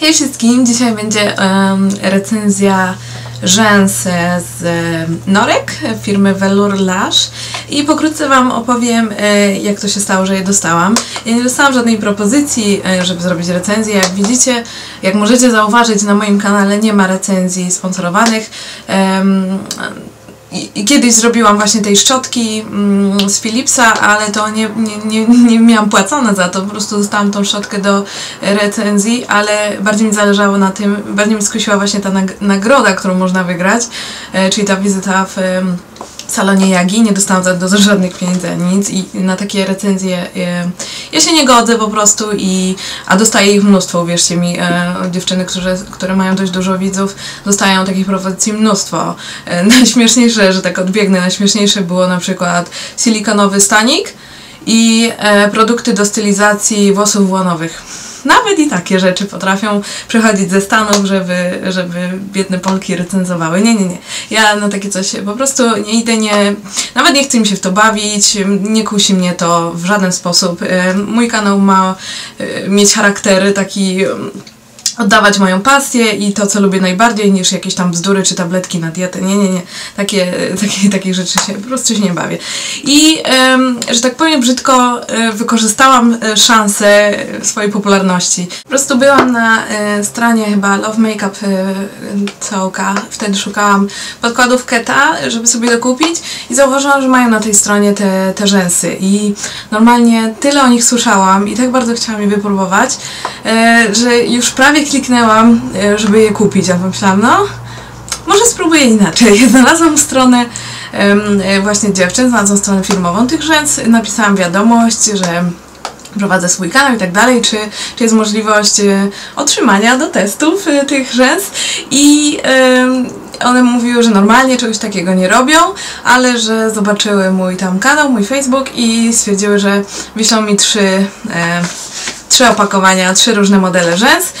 Hej wszystkim, dzisiaj będzie em, recenzja rzęs z em, Norek firmy Velour Lash i pokrótce Wam opowiem e, jak to się stało, że je dostałam. Ja nie dostałam żadnej propozycji, e, żeby zrobić recenzję. Jak widzicie, jak możecie zauważyć na moim kanale nie ma recenzji sponsorowanych. Em, i kiedyś zrobiłam właśnie tej szczotki mm, z Philipsa, ale to nie, nie, nie, nie miałam płacone za to, po prostu dostałam tą szczotkę do recenzji, ale bardziej mi zależało na tym, bardziej mi skusiła właśnie ta nag nagroda, którą można wygrać, e, czyli ta wizyta w salonie Jagi, nie dostałam za to żadnych pieniędzy nic i na takie recenzje e, ja się nie godzę po prostu i a dostaję ich mnóstwo, uwierzcie mi, e, dziewczyny, które, które mają dość dużo widzów, dostają takich propozycji mnóstwo. E, najśmieszniejsze, że tak odbiegnę, najśmieszniejsze było na przykład silikonowy stanik i e, produkty do stylizacji włosów łonowych. Nawet i takie rzeczy potrafią przychodzić ze Stanów, żeby, żeby biedne Polki recenzowały. Nie, nie, nie. Ja na takie coś po prostu nie idę, nie, nawet nie chcę mi się w to bawić, nie kusi mnie to w żaden sposób. E, Mój kanał ma e, mieć charakter taki oddawać moją pasję i to, co lubię najbardziej, niż jakieś tam bzdury czy tabletki na dietę. Nie, nie, nie. Takie, takie, takich rzeczy się po prostu się nie bawię. I, że tak powiem brzydko, e, wykorzystałam e, szansę swojej popularności. Po prostu byłam na e, stronie chyba Love Makeup e, COK, wtedy szukałam podkładów Keta, żeby sobie dokupić i zauważyłam, że mają na tej stronie te, te rzęsy i normalnie tyle o nich słyszałam i tak bardzo chciałam je wypróbować, e, że już prawie kliknęłam, e, żeby je kupić, a pomyślałam, no może spróbuję inaczej. Znalazłam stronę e, właśnie dziewczyn, znalazłam stronę firmową tych rzęs, napisałam wiadomość, że prowadzę swój kanał i tak dalej, czy, czy jest możliwość e, otrzymania do testów tych rzęs i one mówiły, że normalnie czegoś takiego nie robią, ale że zobaczyły mój tam kanał, mój Facebook i stwierdziły, że wyślą mi trzy, trzy opakowania, trzy różne modele rzęs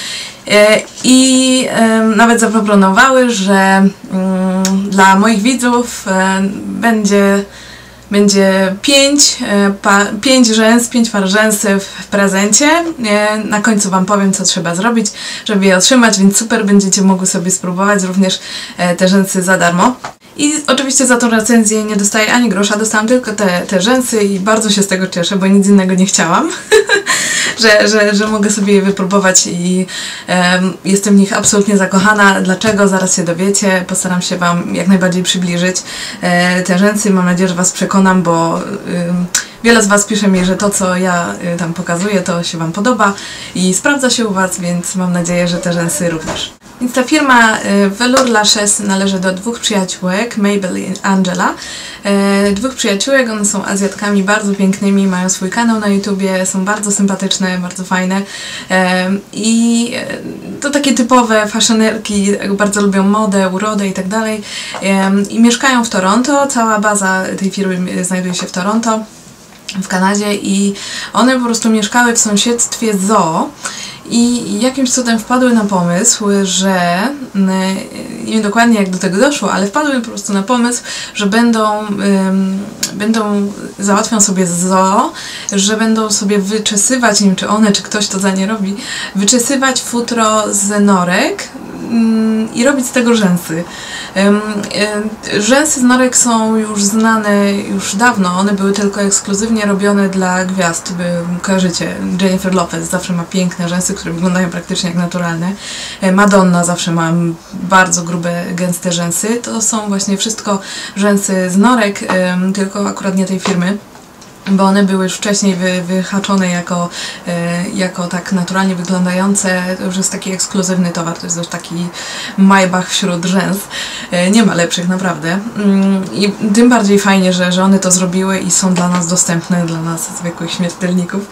E, I nawet zaproponowały, że mm, dla moich widzów e, będzie, będzie pięć, e, pa, pięć rzęs, pięć par rzęsy w prezencie. E, na końcu Wam powiem, co trzeba zrobić, żeby je otrzymać, więc super, będziecie mogły sobie spróbować również e, te rzęsy za darmo. I oczywiście za tą recenzję nie dostaję ani grosza, dostałam tylko te, te rzęsy i bardzo się z tego cieszę, bo nic innego nie chciałam. że, że, że mogę sobie je wypróbować i em, jestem w nich absolutnie zakochana. Dlaczego? Zaraz się dowiecie. Postaram się Wam jak najbardziej przybliżyć e, te rzęsy. Mam nadzieję, że Was przekonam, bo ym, wiele z Was pisze mi, że to, co ja y, tam pokazuję, to się Wam podoba i sprawdza się u Was, więc mam nadzieję, że te rzęsy również. Więc ta firma y, Velour Lashes należy do dwóch przyjaciółek, Mabel i Angela. E, Dwóch przyjaciółek, one są Azjatkami bardzo pięknymi, mają swój kanał na YouTubie, są bardzo sympatyczne, bardzo fajne. E, I to takie typowe fashionerki, bardzo lubią modę, urodę i tak dalej. I mieszkają w Toronto, cała baza tej firmy y, znajduje się w Toronto w Kanadzie i one po prostu mieszkały w sąsiedztwie zoo i jakimś cudem wpadły na pomysł, że mm, nie wiem dokładnie jak do tego doszło, ale wpadły po prostu na pomysł, że będą, ym, będą załatwią sobie zoo, że będą sobie wyczesywać, nie wiem czy one, czy ktoś to za nie robi, wyczesywać futro z norek mm, i robić z tego rzęsy. Y, Rzęsy z norek są już znane już dawno, one były tylko ekskluzywnie robione dla gwiazd. Kojarzycie, Jennifer Lopez zawsze ma piękne rzęsy, które wyglądają praktycznie jak naturalne. E, Madonna zawsze ma bardzo grube, gęste rzęsy. To są właśnie wszystko rzęsy z norek, tylko akurat nie tej firmy bo one były już wcześniej wy, wyhaczone jako, e, jako tak naturalnie wyglądające. To już jest taki ekskluzywny towar, to jest już taki Maybach wśród rzęs. E, nie ma lepszych, naprawdę. Mm, I tym bardziej fajnie, że, że one to zrobiły i są dla nas dostępne, dla nas zwykłych śmiertelników.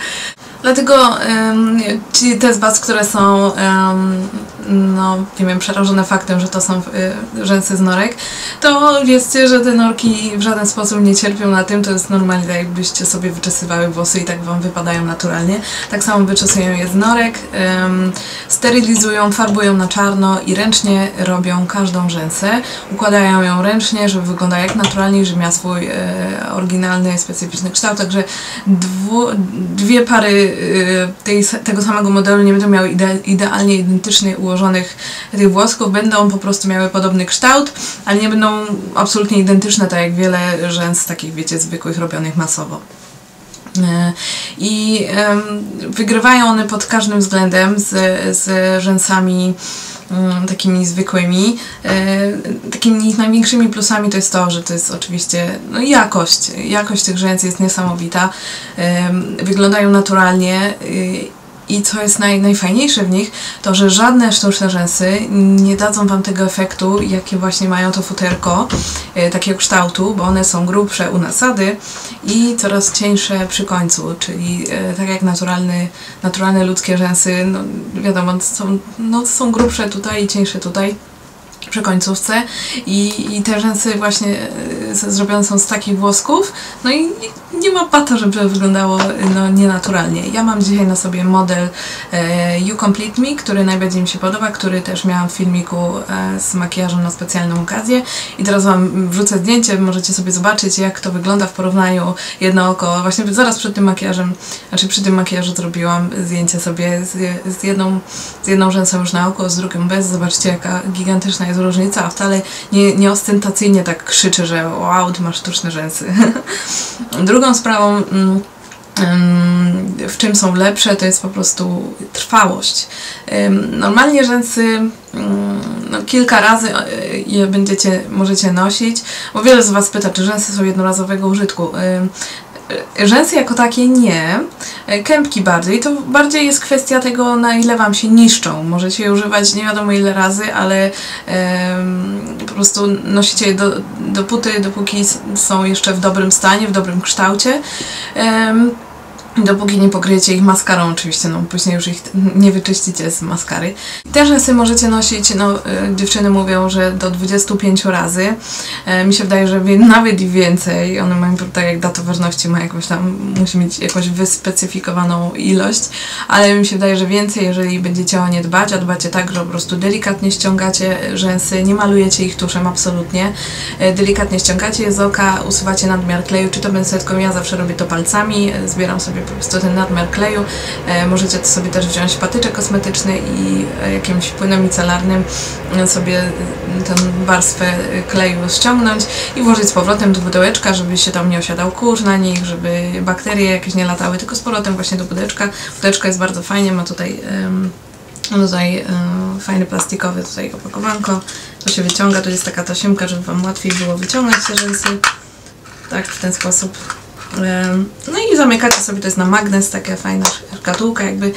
Dlatego um, ci te z Was, które są um, no nie wiem, przerażone faktem, że to są y, rzęsy z norek, to wiedzcie, że te norki w żaden sposób nie cierpią na tym, to jest normalnie tak jakbyście sobie wyczesywały włosy i tak Wam wypadają naturalnie. Tak samo wyczesują je z norek, ym, sterylizują, farbują na czarno i ręcznie robią każdą rzęsę. Układają ją ręcznie, żeby wyglądała jak naturalnie, żeby miała swój y, oryginalny, specyficzny kształt, także dwu, dwie pary tej, tego samego modelu nie będą miały ide, idealnie identycznie ułożonych tych włosków, będą po prostu miały podobny kształt, ale nie będą absolutnie identyczne, tak jak wiele rzęs takich, wiecie, zwykłych, robionych masowo. E, I wygrywają one pod każdym względem z, z rzęsami takimi zwykłymi. E, takimi największymi plusami to jest to, że to jest oczywiście no, jakość. Jakość tych rzęs jest niesamowita. Wyglądają naturalnie y, i co jest naj, najfajniejsze w nich, to że żadne sztuczne rzęsy nie dadzą Wam tego efektu, jakie właśnie mają to futerko, e, takiego kształtu, bo one są grubsze u nasady i coraz cieńsze przy końcu, czyli e, tak jak naturalny, naturalne ludzkie rzęsy, no wiadomo, są, no, są grubsze tutaj i cieńsze tutaj przy końcówce i, i te rzęsy właśnie e, zrobione są z takich włosków, no i nie ma pata, żeby wyglądało no, nienaturalnie. Ja mam dzisiaj na sobie model e, You Complete Me, który najbardziej mi się podoba, który też miałam w filmiku e, z makijażem na specjalną okazję. I teraz Wam wrzucę zdjęcie, możecie sobie zobaczyć jak to wygląda w porównaniu jedno oko, właśnie zaraz przed tym makijażem, znaczy przy tym makijażu zrobiłam zdjęcie sobie z, z jedną, z jedną rzęsą już na oko, z drugą bez, zobaczcie jaka gigantyczna jest różnica, a wcale nie, nie ostentacyjnie tak krzyczy, że wow, ty masz sztuczne rzęsy. Drugą sprawą mm, w czym są lepsze, to jest po prostu trwałość. Normalnie rzęsy mm, no, kilka razy je będziecie, możecie nosić, bo wiele z Was pyta, czy rzęsy są jednorazowego użytku. E, rzęsy jako takie nie, e, kępki bardziej. To bardziej jest kwestia tego, na ile Wam się niszczą. Możecie je używać nie wiadomo ile razy, ale po prostu nosicie je do, dopóty, dopóki są jeszcze w dobrym stanie, w dobrym kształcie. Dopóki nie pokryjecie ich maskarą oczywiście, no później już ich nie wyczyścicie z maskary. Te rzęsy możecie nosić, no y, dziewczyny mówią, że do 25 razy. E, mi się wydaje, że nawet i więcej. One mają tak jak data ważności ma jakąś tam, musi mieć jakąś wyspecyfikowaną ilość, ale mi się wydaje, że więcej, jeżeli będziecie o nie dbać, a dbacie tak, że po prostu delikatnie ściągacie rzęsy, nie malujecie ich tuszem absolutnie, e, delikatnie ściągacie je z oka, usuwacie nadmiar kleju, czy to bensetką, ja zawsze robię to palcami, zbieram sobie prostu ten nadmiar kleju. E, możecie sobie też wziąć patyczek kosmetyczny i e, jakimś płynem micelarnym e, sobie tę warstwę kleju ściągnąć i włożyć z powrotem do pudełeczka, żeby się tam nie osiadał kurz na nich, żeby bakterie jakieś nie latały, tylko z powrotem właśnie do pudełeczka. Pudełeczko jest bardzo fajnie, ma tutaj tutaj fajny plastikowy tutaj opakowanko, to się wyciąga, tu jest taka tasiemka, żeby Wam łatwiej było wyciągać te rzęsy, tak w ten sposób no i zamykacie sobie, to jest na magnes, taka fajna szkatułka jakby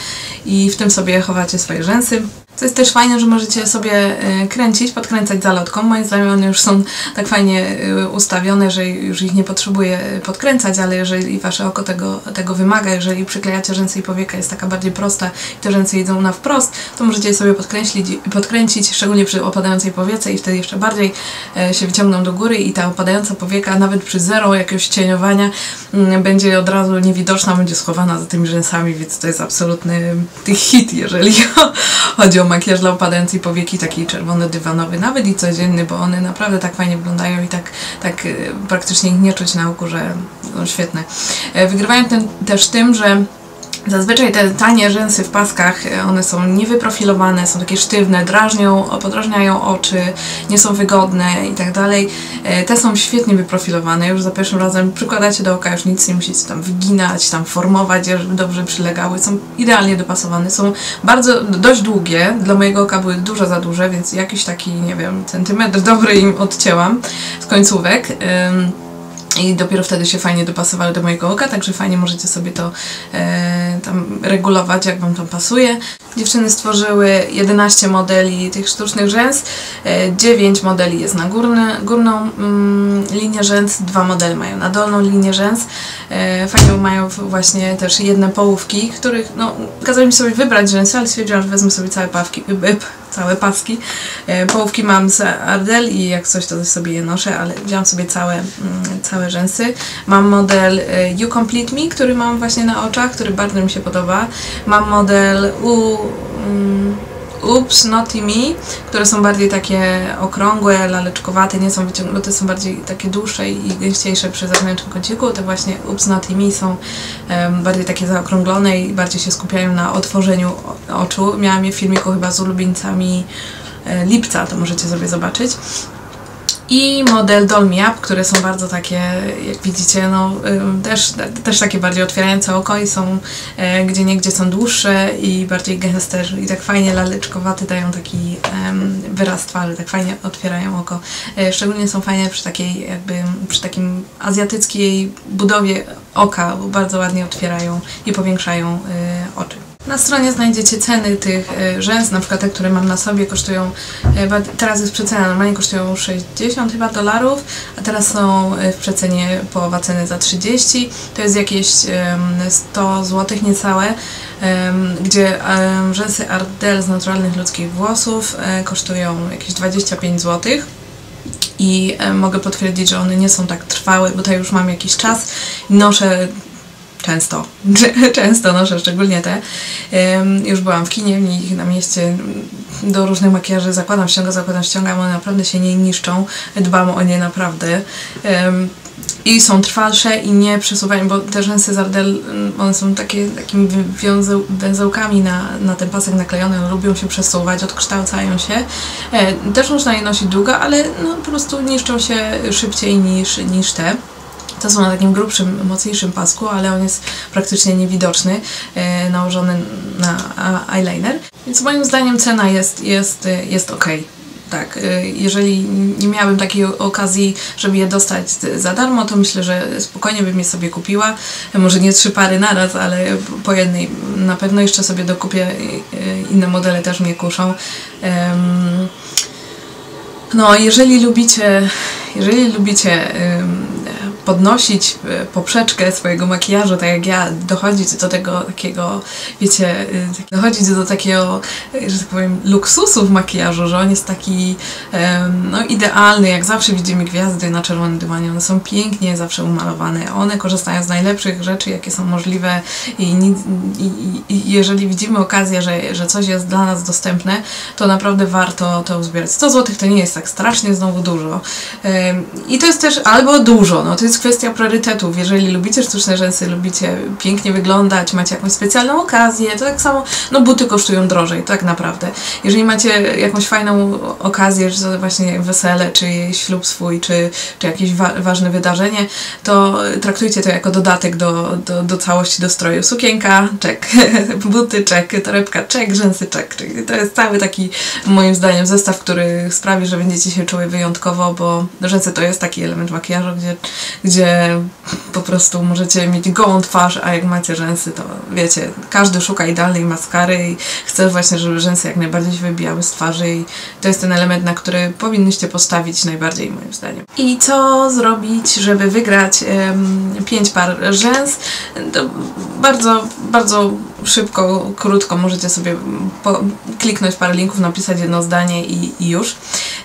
i w tym sobie chowacie swoje rzęsy. Co jest też fajne, że możecie sobie e, kręcić, podkręcać zalotką. Moim zdaniem one już są tak fajnie e, ustawione, że już ich nie potrzebuję podkręcać, ale jeżeli Wasze oko tego, tego wymaga, jeżeli przyklejacie rzęsy i powieka jest taka bardziej prosta i te rzęsy idą na wprost, to możecie je sobie podkręcić, podkręcić, szczególnie przy opadającej powiece i wtedy jeszcze bardziej się wyciągną do góry i ta opadająca powieka nawet przy zero jakiegoś cieniowania mm, będzie od razu niewidoczna, będzie schowana za tymi rzęsami, więc to jest absolutny hit, jeżeli chodzi o makijaż dla upadającej powieki, taki czerwony dywanowy, nawet i codzienny, bo one naprawdę tak fajnie wyglądają i tak, tak y, praktycznie ich nie czuć na oku, że no, świetne. E, wygrywają ten, też tym, że Zazwyczaj te tanie rzęsy w paskach, e, one są niewyprofilowane, są takie sztywne, drażnią, podrażniają oczy, nie są wygodne i tak dalej. E, te są świetnie wyprofilowane, już za pierwszym razem przykładacie do oka, już nic nie musicie tam wyginać, tam formować, żeby dobrze przylegały, są idealnie dopasowane, są bardzo, dość długie, dla mojego oka były dużo za duże, więc jakiś taki, nie wiem, centymetr dobry im odcięłam. Z końcówek i dopiero wtedy się fajnie dopasowały do mojego oka, także fajnie możecie sobie to e, tam regulować, jak Wam to pasuje. Dziewczyny stworzyły 11 modeli tych sztucznych rzęs, e, 9 modeli jest na górny, górną mm, linię rzęs, dwa modele mają na dolną linię rzęs. E, fajnie mają właśnie też jedne połówki, których, no, kazali mi sobie wybrać rzęsy, ale stwierdziłam, że wezmę sobie całe pawki, całe paski. E, połówki mam z Ardell i jak coś to sobie je noszę, ale wziąłam sobie całe, mm, całe rzęsy. Mam model e, You Complete Me, który mam właśnie na oczach, który bardzo mi się podoba. Mam model U... Mm, Oops, Naughty Me, które są bardziej takie okrągłe, laleczkowate, nie są wyciągnięte, są bardziej takie dłuższe i gęściejsze przy zewnętrznym kąciku. Te właśnie Oops, Naughty Me są um, bardziej takie zaokrąglone i bardziej się skupiają na otworzeniu oczu. Miałam je w filmiku chyba z ulubieńcami e, lipca, to możecie sobie zobaczyć i model Doll Up, które są bardzo takie, jak widzicie, no też, też takie bardziej otwierające oko i są e, gdzie niegdzie są dłuższe i bardziej gęste i tak fajnie laleczkowaty dają taki um, wyraz twarzy, tak fajnie otwierają oko. E, szczególnie są fajne przy takiej jakby, przy takim azjatyckiej budowie oka, bo bardzo ładnie otwierają i powiększają e, oczy. Na stronie znajdziecie ceny tych e, rzęs, na przykład te, które mam na sobie kosztują, e, teraz jest przecena, normalnie kosztują 60 chyba dolarów, a teraz są e, w przecenie połowa ceny za 30, to jest jakieś 100 zł niecałe, gdzie rzęsy Ardell z naturalnych ludzkich włosów kosztują jakieś 25 zł i mogę potwierdzić, że one nie są tak trwałe, bo tutaj już mam jakiś czas. Noszę często, często noszę, szczególnie te. Już byłam w kinie, w nich na mieście do różnych makijaży zakładam, ściągam, zakładam, ściągam, one naprawdę się nie niszczą, dbam o nie naprawdę. I są trwalsze i nie przesuwają, bo te rzęsy z Ardell, one są takie, takimi wiązeł, węzełkami na, na ten pasek naklejone, one lubią się przesuwać, odkształcają się. E, też można je nosić długo, ale no, po prostu niszczą się szybciej niż, niż te. To są na takim grubszym, mocniejszym pasku, ale on jest praktycznie niewidoczny, e, nałożony na eyeliner. Więc moim zdaniem cena jest, jest, jest ok. Tak, e, jeżeli nie miałabym takiej okazji, żeby je dostać za darmo, to myślę, że spokojnie bym je sobie kupiła. Może nie trzy pary naraz, ale po jednej na pewno jeszcze sobie dokupię. E, inne modele też mnie kuszą. No, jeżeli lubicie, jeżeli lubicie podnosić e, poprzeczkę swojego makijażu, tak jak ja, dochodzić do tego takiego, wiecie, e, dochodzić do takiego, e, że tak powiem, luksusu w makijażu, że on jest taki no, idealny, jak zawsze widzimy gwiazdy na czerwonym dywanie, one są pięknie zawsze umalowane, one korzystają z najlepszych rzeczy, jakie są możliwe. I, i, i jeżeli widzimy okazję, że, że coś jest dla nas dostępne, to naprawdę warto to uzbierać. 100 zł to nie jest tak strasznie znowu dużo. I to jest też albo dużo, no to jest jest kwestia priorytetów. Jeżeli lubicie sztuczne rzęsy, lubicie pięknie wyglądać, macie jakąś specjalną okazję, to tak samo, no buty kosztują drożej, tak naprawdę. Jeżeli macie jakąś fajną okazję, że to właśnie wesele, czy ślub swój, czy, czy jakieś wa ważne wydarzenie, to traktujcie to jako dodatek do, do, do całości do stroju. Sukienka, czek, buty, czek, torebka, czek, rzęsy, czek. To jest cały taki, moim zdaniem, zestaw, który sprawi, że będziecie się czuły wyjątkowo, bo rzęsy to jest taki element makijażu, gdzie gdzie po prostu możecie mieć gołą twarz, a jak macie rzęsy, to wiecie, każdy szuka idealnej maskary i chce właśnie, żeby rzęsy jak najbardziej się wybijały z twarzy i to jest ten element, na który powinnyście postawić najbardziej moim zdaniem. I co zrobić, żeby wygrać um, pięć par rzęs? To bardzo, bardzo szybko, krótko możecie sobie po, kliknąć parę linków, napisać jedno zdanie i, i już.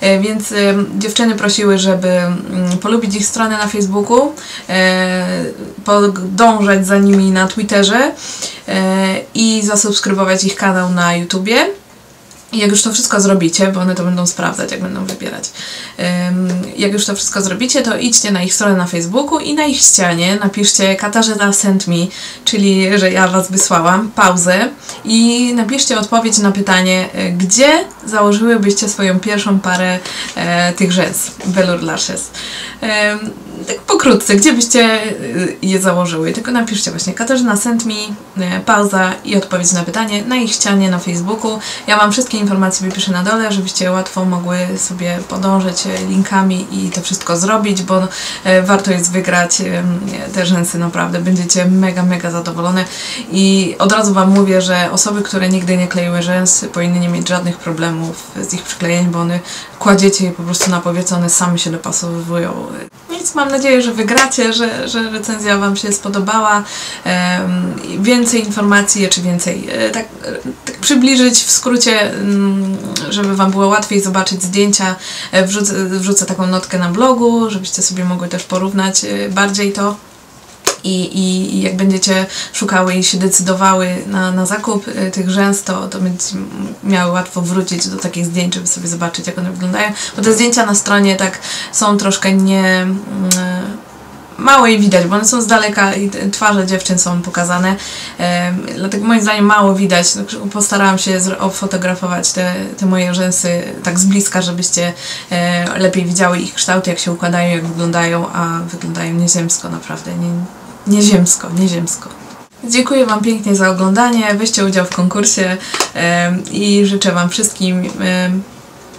E, więc e, dziewczyny prosiły, żeby mm, polubić ich stronę na Facebooku, e, podążać za nimi na Twitterze i zasubskrybować ich kanał na YouTubie. Jak już to wszystko zrobicie, bo one to będą sprawdzać, jak będą wybierać. Jak już to wszystko zrobicie, to idźcie na ich stronę na Facebooku i na ich ścianie napiszcie Katarzyna sent me, czyli że ja Was wysłałam, pauzę i napiszcie odpowiedź na pytanie, e, gdzie założyłybyście swoją pierwszą parę e, tych rzęs, Velour Lashes tak pokrótce, gdzie byście y, je założyły. Tylko napiszcie właśnie Katarzyna send me, y, pauza i odpowiedź na pytanie na ich ścianie na Facebooku. Ja Wam wszystkie informacje wypiszę na dole, żebyście łatwo mogły sobie podążyć y, linkami i to wszystko zrobić, bo warto jest wygrać te rzęsy naprawdę. Będziecie mega, mega zadowolone i od razu Wam mówię, że osoby, które nigdy nie kleiły rzęs powinny nie mieć żadnych problemów z ich przyklejeniem, bo one kładziecie je po prostu na powietrze, one same się dopasowują. Nic mam nadzieję, że wygracie, że, że recenzja Wam się spodobała. więcej informacji, czy więcej, e, tak, tak przybliżyć w skrócie, mm, żeby Wam było łatwiej zobaczyć zdjęcia, e, wrzucę, wrzucę taką notkę na blogu, żebyście sobie mogły też porównać e, bardziej to. I, i, I jak będziecie szukały i się decydowały na, na zakup y, tych rzęs, to, to będziecie miały łatwo wrócić do takich zdjęć, żeby sobie zobaczyć, jak one wyglądają. Bo te zdjęcia na stronie tak są troszkę nie. Mm, mało je widać, bo one są z daleka i twarze dziewczyn są pokazane. Dlatego moim zdaniem mało widać. No, Postarałam się ofotografować te, te moje rzęsy tak z bliska, żebyście e, lepiej widziały ich kształt, jak się układają, jak wyglądają, a wyglądają nieziemsko naprawdę. Nie, nieziemsko, nieziemsko. Dziękuję Wam pięknie za oglądanie. Weźcie udział w konkursie i życzę Wam wszystkim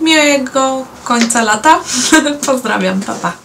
miłego końca lata. Pozdrawiam, papa. Pa.